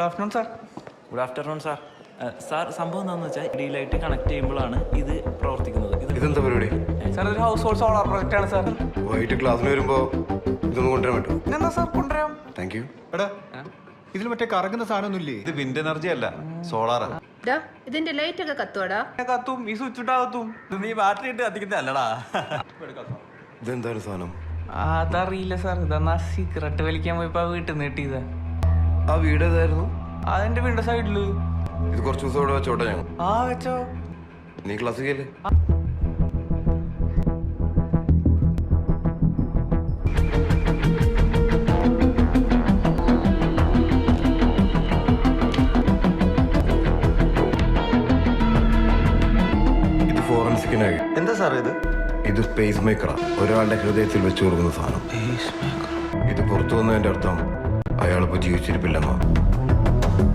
Good afternoon sir good afternoon sir sir സംഭവം എന്താണെന്ന് വെച്ചാൽ ഡീലൈറ്റ് കണക്ട് ചെയ്യുമ്പോഴാണ് ഇത് പ്രവർത്തിക്കുന്നത്. ഇത് ഇതെന്താ പരിപാടി? സാർ ഇതൊരു ഹൗസ് ഹോൾഡ് സോളാർ പ്രോജക്റ്റ് ആണ് സാർ വൈകിട്ട് ക്ലാസ്സിന് വരുമ്പോ ഇതൊന്നും കൊണ്ടുവരാൻ പറ്റുമോ? എന്നാ സാർ കൊണ്ടുവരാം. താങ്ക് യു എടാ ഇതിൽ മറ്റേ കറങ്ങുന്ന സാധനമൊന്നുമില്ലേ? ഇത് വിൻഡ് എനർജി അല്ല സോളാറാ ഇതിന്റെ ലൈറ്റ് ഒക്കെ കത്തുവാടാ. കത്തും ഈ സ്വിച്ച് ഇട്ടാകത്തും നീ ബാറ്ററി ഇട്ട് കത്തിക്കുന്നതല്ലടാ ഇതെന്താണ് സാധനം? അതറിയില്ല സാർ ഇതെന്നാ സീക്രട്ട് വലിക്കാൻ പോയപ്പോ വീട്ടിൽ നിന്ന് കിട്ടിയതാ. ആ വീട് ഏതായിരുന്നു? അതെന്റെ വീടിന്റെ സൈഡിൽ ഇത് കുറച്ച് ദിവസം ഇവിടെ വെച്ചോട്ടെ ഞങ്ങൾ ആ വെച്ചോ. നീ ക്ലാസ് കേൽ ഫോറൻസിക്കിനായി എന്താ സാർ ഇത്? ഇത് സ്പേസ് മേക്കറാ ഒരാളുടെ ഹൃദയത്തിൽ വെച്ചു കൊടുക്കുന്ന സാധനം. ഇത് പുറത്തു വന്നതിന്റെ അർത്ഥം അയാളിപ്പോ ജീവിച്ചിരിപ്പില്ലെന്നോ